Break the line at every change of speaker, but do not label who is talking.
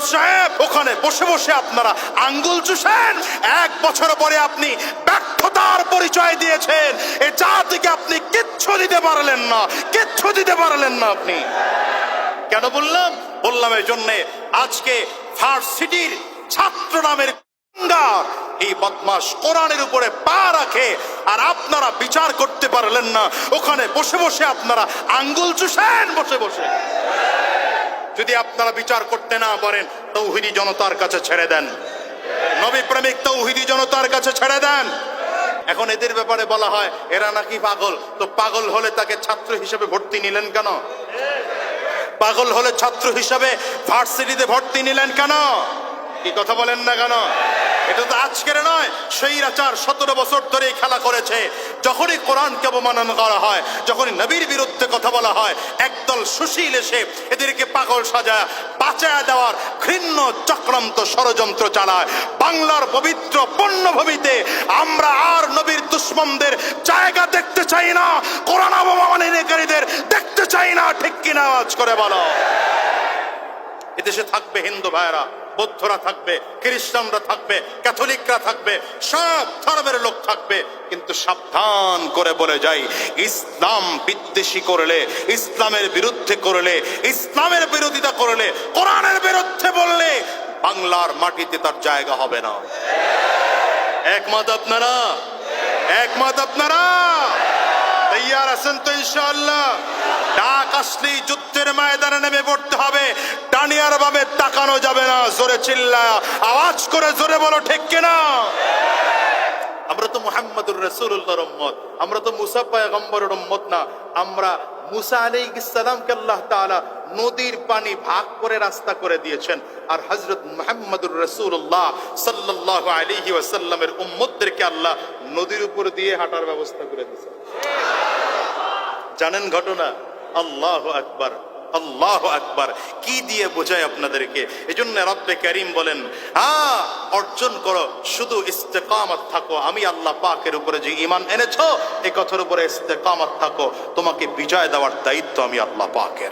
ফিরোজ সাহেব, ওখানে বসে বসে আপনারা আঙ্গুল চুষেন। এক বছর পরে আপনি ব্যর্থতার পরিচয় দিয়েছেন। এ জাতিকে আপনি কিচ্ছু দিতে পারলেন না, কিচ্ছু দিতে পারলেন না আপনি। কেন বললাম? বললাম এই জন্যে আজকে ফার্স্ট সিটির ছাত্র নামের এই বদমাস কোরআনের উপরে পা রাখে আর আপনারা বিচার করতে পারলেন না। ওখানে বসে বসে আপনারা আঙ্গুল চুষেন, বসে বসে। যদি আপনারা বিচার করতে না পারেন, তৌহিদি জনতার কাছে ছেড়ে দেন। নবী প্রেমিক তৌহিদি জনতার কাছে ছেড়ে দেন। এখন এদের ব্যাপারে বলা হয়, এরা নাকি পাগল? তো পাগল হলে তাকে ছাত্র হিসেবে ভর্তি নিলেন কেন? পাগল হলে ছাত্র হিসাবে ভার্সিটিতে ভর্তি নিলেন কেন? কি কথা বলেন না কেন? এটা তো আজকের নয়, সেই রাচার সতেরো বছর ধরে খেলা করেছে। যখনই কোরআনকে অবমাননা করা হয়, যখনই নবীর বিরুদ্ধে কথা বলা হয়, একদল সুশীল এসে এদেরকে পাগল সাজায়, বাঁচায় দেওয়ার ঘৃণ্য চক্রান্ত ষড়যন্ত্র চালায়। বাংলার পবিত্র পণ্যভূমিতে আমরা আর নবীর দুশ্মনদের জায়গা দেখতে চাই না, কোরআন অবমাননাকারীদের দেখতে চাই না, ঠিক কিনা আওয়াজ করে বলো? এদেশে থাকবে হিন্দু ভাইরা বৌদ্ধরা থাকবে, খ্রিস্টানরা থাকবে, ক্যাথলিকরা থাকবে, সব ধর্মের লোক থাকবে। কিন্তু সাবধান করে বলে যাই, ইসলাম বিদ্বেষী করলে, ইসলামের বিরুদ্ধে করলে, ইসলামের বিরোধিতা করলে, কোরআনের বিরুদ্ধে বললে, বাংলার মাটিতে তার জায়গা হবে না। একমত আপনারা? একমত আপনারা? তৈয়ার আছেন তো ইনশাআল্লাহ। ডাক আসলেই যুদ্ধের ময়দানে নেমে পড়তে হবে। টানিয়ার ভাবে তাকানো যাবে না, জোরে চিল্লা আওয়াজ করে জোরে বলো, ঠিক কিনা? আমরা তো মোহাম্মদুর রসুল্লাহর উম্মত। আমরা তো মুসা গম্বরের উম্মত না। আমরা মুসা আলী ইসালামকে আল্লাহ তালা নদীর পানি ভাগ করে রাস্তা করে দিয়েছেন। আর হজরত মোহাম্মদুর রসুল্লাহ সাল্লাহ আলী ওয়াসাল্লামের উম্মদদেরকে আল্লাহ নদীর উপর দিয়ে হাঁটার ব্যবস্থা করে দিয়েছেন। জানেন ঘটনা? আল্লাহ আকবার। আল্লাহ আকবার। কি দিয়ে বোঝায় আপনাদেরকে? এই জন্য রব্বে করিম বলেন হ্যাঁ অর্জন করো, শুধু ইস্তেকামত থাকো। আমি আল্লাহ পাকের উপরে যে ইমান এনেছ, এ কথার উপরে ইস্তেকামত থাকো। তোমাকে বিজয় দেওয়ার দায়িত্ব আমি আল্লাহ পাকের।